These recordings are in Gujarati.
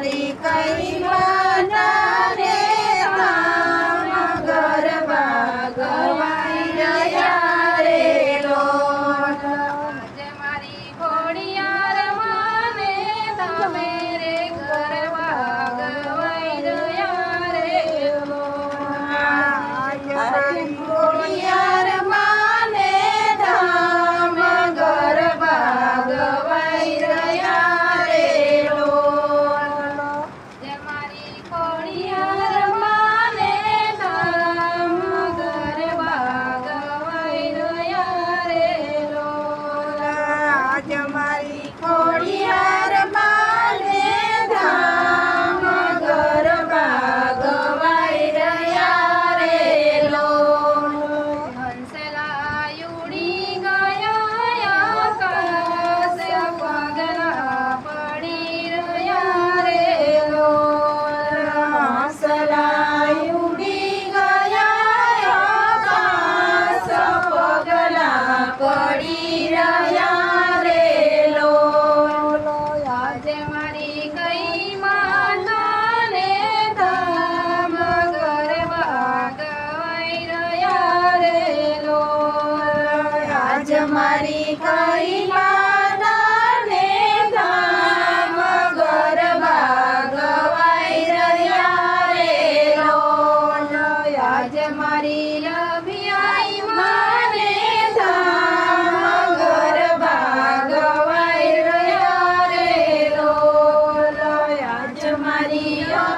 りかい Concordia. મારી કઈ માતાને ધામ ગરબા ગાઈ રહ્યા રે લો કઈ માતાને ધામ ગરબા ગવાઈ રહ્યા રે લો આજ મારી લભ્યાઈ મા Maria.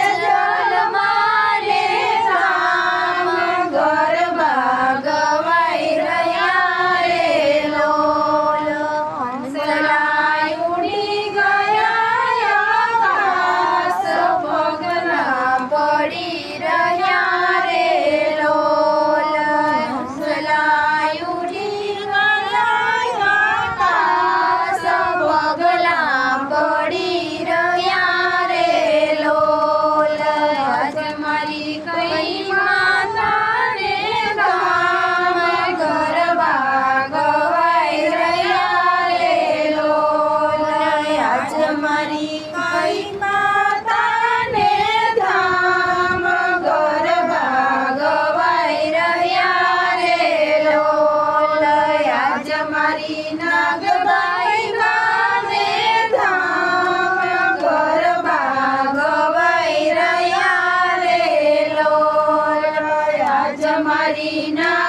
મારી કઈ માતાને ધામ ગરબા ગવાઈ રહ્યા રે. લોલ આજ મારી નાગબાઈ માને ધામ ગરબા ગવાઈ રહ્યા રે. લોલ આજ મારી ના